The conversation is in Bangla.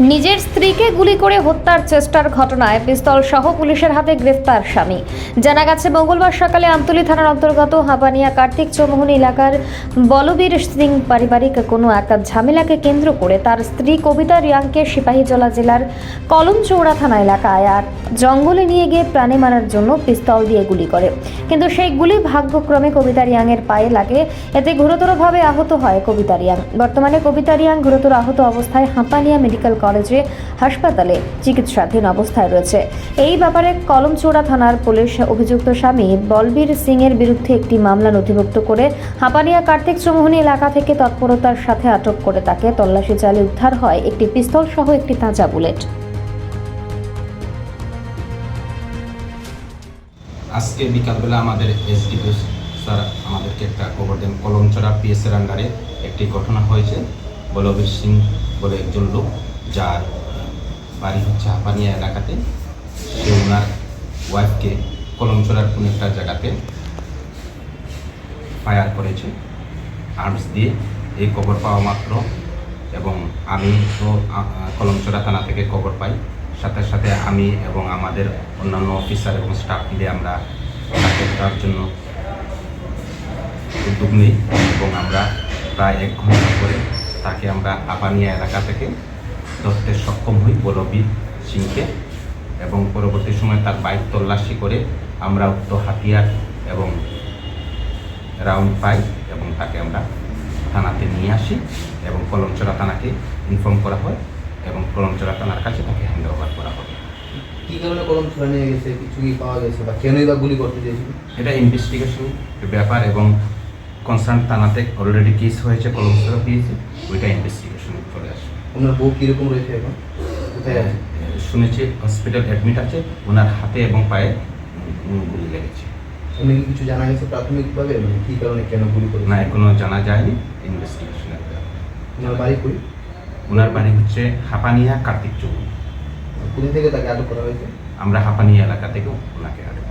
নিজের স্ত্রীকে গুলি করে হত্যার চেষ্টার ঘটনায় পিস্তল সহ পুলিশের হাতে গ্রেফতার স্বামী। জানা গেছে, মঙ্গলবার সকালে আমতলী থানার অন্তর্গত হাঁপানিয়া কার্তিক চৌমোহনী এলাকার বলবীর সিং পারিবারিক কোনো একটা ঝামেলাকে কেন্দ্র করে তার স্ত্রী কবিতা রিয়াংকে সিপাহীজলা জেলার কলমচৌড়া থানা এলাকায় আর জঙ্গলে নিয়ে গিয়ে প্রাণে মারার জন্য পিস্তল দিয়ে গুলি করে। কিন্তু সেই গুলি ভাগ্যক্রমে কবিতা রিয়াংয়ের পায়ে লাগে। এতে গুরুতরভাবে আহত হয় কবিতা রিয়াং। বর্তমানে কবিতা রিয়াং গুরুতর আহত অবস্থায় হাঁপানিয়া মেডিকেল কলেজে হাসপাতালে চিকিৎসাধীন অবস্থায় রয়েছে। এই ব্যাপারে কলমচোড়া থানার পুলিশ অভিযুক্ত স্বামী বলবীর সিং এর বিরুদ্ধে একটি মামলা নথিভুক্ত করে হাঁপানিয়া কার্তিক চৌমোহনী এলাকা থেকে তৎপরতার সাথে আটক করে তাকে তল্লাশি চালিয়ে উদ্ধার হয় একটি পিস্তল সহ একটি তাজা বুলেট। আজকে বিকালবেলা আমাদের এসডিপি স্যার আমাদেরকে একটা খবর দেন। কলমচড়া পিএসের আন্ডারে একটি ঘটনা হয়েছে। বলবীর সিং বলে একজন লোক যার বাড়ি হচ্ছে হাপানিয়া এলাকাতে, সে ওনার ওয়াইফকে কলমচড়ার কোনো একটা জায়গাতে ফায়ার করেছে আর্মস দিয়ে। এই খবর পাওয়া মাত্র এবং আমি তো কলমচড়া থানা থেকে খবর পাই। সাথে সাথে আমি এবং আমাদের অন্যান্য অফিসার এবং স্টাফ মিলে আমরা তাকে ধরার জন্য উদ্যোগ নিই এবং আমরা প্রায় এক ঘণ্টা পরে তাকে আমরা আপানিয়া এলাকা থেকে ধরতে সক্ষম হই বলবীর সিংকে এবং পরবর্তী সময় তার বাইক তল্লাশি করে আমরা উক্ত হাতিয়ার এবং রাউন্ড পাই এবং তাকে আমরা থানাতে নিয়ে আসি এবং কলমচড়া থানাকে ইনফর্ম করা হয় এবং কলমচড়া থানার কাছে তাকে হ্যান্ড ওভার করা হবে। কি কারণে কলম ছুড়ে নিয়ে গেছে? কিছু কি পাওয়া গেছে বা কেনই বা গুলি করতে চেয়েছিল? এটা ইনভেস্টিগেশন ব্যাপার এবং কনসার্ন থানাতে অলরেডি কেস হয়েছে কলমচড়া পেয়েছে ওইটা ইনভেস্টিগেশন চলে আসে। ওনার বউ কীরকম রয়েছে এখন? কোথায় আছে? শুনেছি হসপিটাল অ্যাডমিট আছে ওনার হাতে এবং পায়ে গুলি লেগেছে। উনি কি কিছু জানা গেছে প্রাথমিকভাবে? মানে কি কারণে কেন গুলি করেছে না এখনও জানা যায়নি। ইনভেস্টিগেশনের ব্যাপার। ওনার বাড়ি কই ওনার বাড়ি হচ্ছে হাপানিয়া কার্তিক চৌধুরী কোথা থেকে তাকে আটক করা হয়েছে? আমরা হাপানিয়া এলাকা থেকে ওনাকে আটক